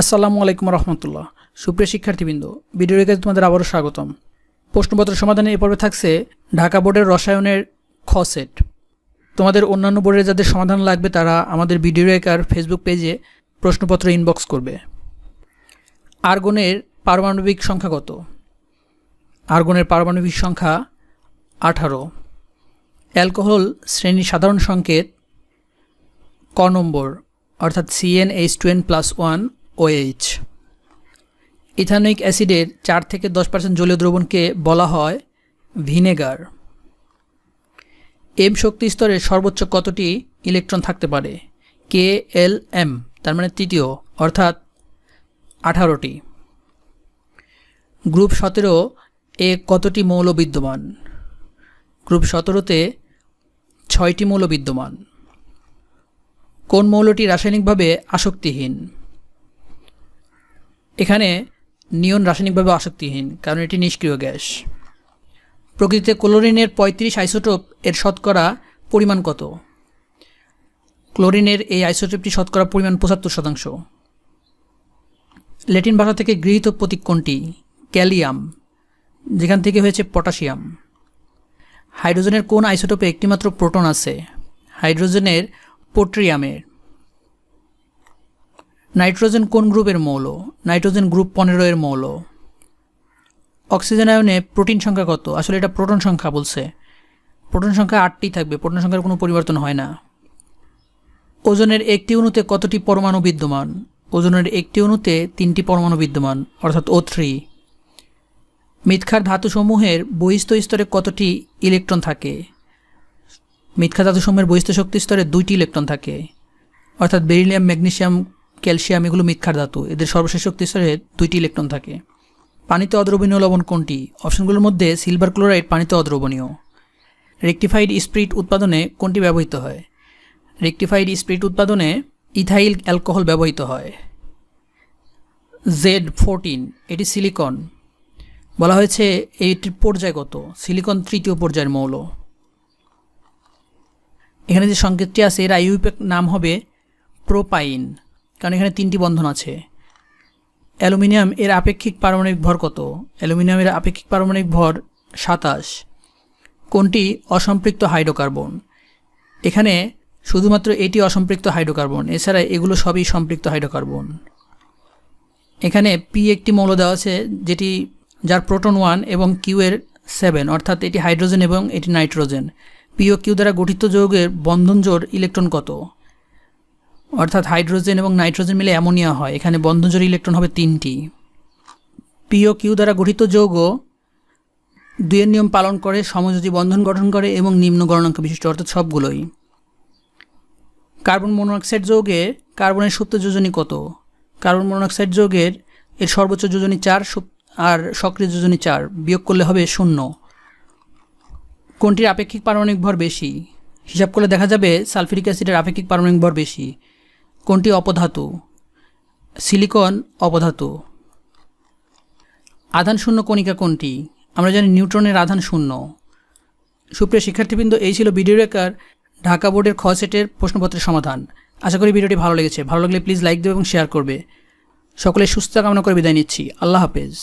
আসসালামু আলাইকুম রহমতুল্লাহ। সুপ্রিয় শিক্ষার্থীবৃন্দ, ভিডিওর কাছে তোমাদের আবারও স্বাগতম। প্রশ্নপত্র সমাধানে এ পর্বে থাকছে ঢাকা বোর্ডের রসায়নের খ সেট। তোমাদের অন্যান্য বোর্ডের যাদের সমাধান লাগবে, তারা আমাদের ভিডিও রেকার ফেসবুক পেজে প্রশ্নপত্র ইনবক্স করবে। আর্গনের পারমাণবিক সংখ্যা কত? আর্গনের পারমাণবিক সংখ্যা আঠারো। অ্যালকোহল শ্রেণি সাধারণ সংকেত ক নম্বর, অর্থাৎ C n H two n plus one OH ethanoic অ্যাসিডের চার থেকে দশ পার্সেন্ট জলীয় দ্রবণকে বলা হয় ভিনেগার। এম শক্তি স্তরে সর্বোচ্চ কতটি ইলেকট্রন থাকতে পারে? কে এল এম তার মানে তৃতীয়, অর্থাৎ আঠারোটি। গ্রুপ সতেরো এ কতটি মৌল বিদ্যমান? গ্রুপ সতেরোতে ছয়টি মৌল বিদ্যমান। কোন মৌলটি রাসায়নিকভাবে আসক্তিহীন? এখানে নিয়ন রাসায়নিকভাবে আসক্তিহীন, কারণ এটি নিষ্ক্রিয় গ্যাস। প্রকৃতিতে ক্লোরিনের পঁয়ত্রিশ আইসোটোপ এর শতকরা পরিমাণ কত? ক্লোরিনের এই আইসোটোপটি শতকরা পরিমাণ পঁচাত্তর শতাংশ। ল্যাটিন ভাষা থেকে গৃহীত প্রতীক কোনটি? ক্যালিয়াম, যেখান থেকে হয়েছে পটাশিয়াম। হাইড্রোজেনের কোন আইসোটোপে একটিমাত্র প্রোটন আছে? হাইড্রোজেনের পোট্রিয়ামের। নাইট্রোজেন কোন গ্রুপের মৌল? নাইট্রোজেন গ্রুপ পনেরো এর মৌল। অক্সিজেন আয়নে প্রোটিন সংখ্যা কত? আসলে এটা প্রোটন সংখ্যা বলছে। প্রোটন সংখ্যা আটটি থাকবে, প্রোটন সংখ্যার কোনো পরিবর্তন হয় না। ওজনের একটি অণুতে কতটি পরমাণু বিদ্যমান? ওজনের একটি অণুতে তিনটি পরমাণু বিদ্যমান, অর্থাৎ ও থ্রি। মিথ্যার ধাতুসমূহের বহিস্থ স্তরে কতটি ইলেকট্রন থাকে? মিথ্যা ধাতুসমূহের বহিস্থ শক্তি স্তরে দুইটি ইলেকট্রন থাকে, অর্থাৎ বেরিলিয়াম, ম্যাগনেসিয়াম ক্যালসিয়াম, এগুলো মিথ্যার ধাতু। এদের সর্বশেষ শক্তি স্তরে দুইটি ইলেকট্রন থাকে। পানিতে অদ্রবণীয় লবণ কোনটি? অপশনগুলোর মধ্যে সিলভার ক্লোরাইড পানিতে অদ্রবণীয়। রেকটিফাইড স্প্রিট উৎপাদনে কোনটি ব্যবহৃত হয়? রেকটিফাইড স্প্রিট উৎপাদনে ইথাইল অ্যালকোহল ব্যবহৃত হয়। জেড ফোরটিন, এটি সিলিকন। বলা হয়েছে এইটির পর্যায়গত, সিলিকন তৃতীয় পর্যায়ের মৌল। এখানে যে সংকেতটি আছে, এর আইউপেক নাম হবে প্রোপাইন। কারণ এখানে তিনটি বন্ধন আছে। অ্যালুমিনিয়াম এর আপেক্ষিক পারমাণবিক ভর কত? অ্যালুমিনিয়ামের আপেক্ষিক পারমাণবিক ভর সাতাশ। কোনটি অসম্পৃক্ত হাইড্রোকার্বন? এখানে শুধুমাত্র এটি অসম্পৃক্ত হাইড্রোকার্বন, এছাড়া এগুলো সবই সম্পৃক্ত হাইড্রোকার্বন। এখানে পি একটি মৌল দেওয়া আছে, যেটি যার প্রোটন ওয়ান এবং কিউ এর সেভেন, অর্থাৎ এটি হাইড্রোজেন এবং এটি নাইট্রোজেন। পি ও কিউ দ্বারা গঠিত যৌগের বন্ধন জোর ইলেকট্রন কত? অর্থাৎ হাইড্রোজেন এবং নাইট্রোজেন মিলে অ্যামোনিয়া হয়। এখানে বন্ধনজোড় ইলেকট্রন হবে তিনটি। পিও কিউ দ্বারা গঠিত যৌগ দুইয়ের নিয়ম পালন করে, সমযোজী বন্ধন গঠন করে এবং নিম্ন গণনাঙ্ক বিশিষ্ট, অর্থাৎ সবগুলোই। কার্বন মনোঅক্সাইড যৌগে কার্বনের সুপ্ত যোজনী কত? কার্বন মনোঅক্সাইড যৌগের এর সর্বোচ্চ যোজনী চার আর সক্রিয় যোজনী চার বিয়োগ করলে হবে শূন্য। কোনটির আপেক্ষিক পারমাণবিক ভর বেশি? হিসাব করলে দেখা যাবে সালফিরিক অ্যাসিডের আপেক্ষিক পারমাণবিক ভর বেশি। কোনটি অপধাতু? সিলিকন অপধাতু। আধান শূন্য কণিকা কোনটি? আমরা জানি নিউট্রনের আধান শূন্য। সুপ্রিয় শিক্ষার্থীবৃন্দ, এই ছিল ভিডিও রেকার ঢাকা বোর্ডের খ সেটের প্রশ্নপত্রের সমাধান। আশা করি ভিডিওটি ভালো লেগেছে। ভালো লাগলে প্লিজ লাইক দেবে এবং শেয়ার করবে। সকলে সুস্থ কামনা করে বিদায় নিচ্ছি। আল্লাহ হাফেজ।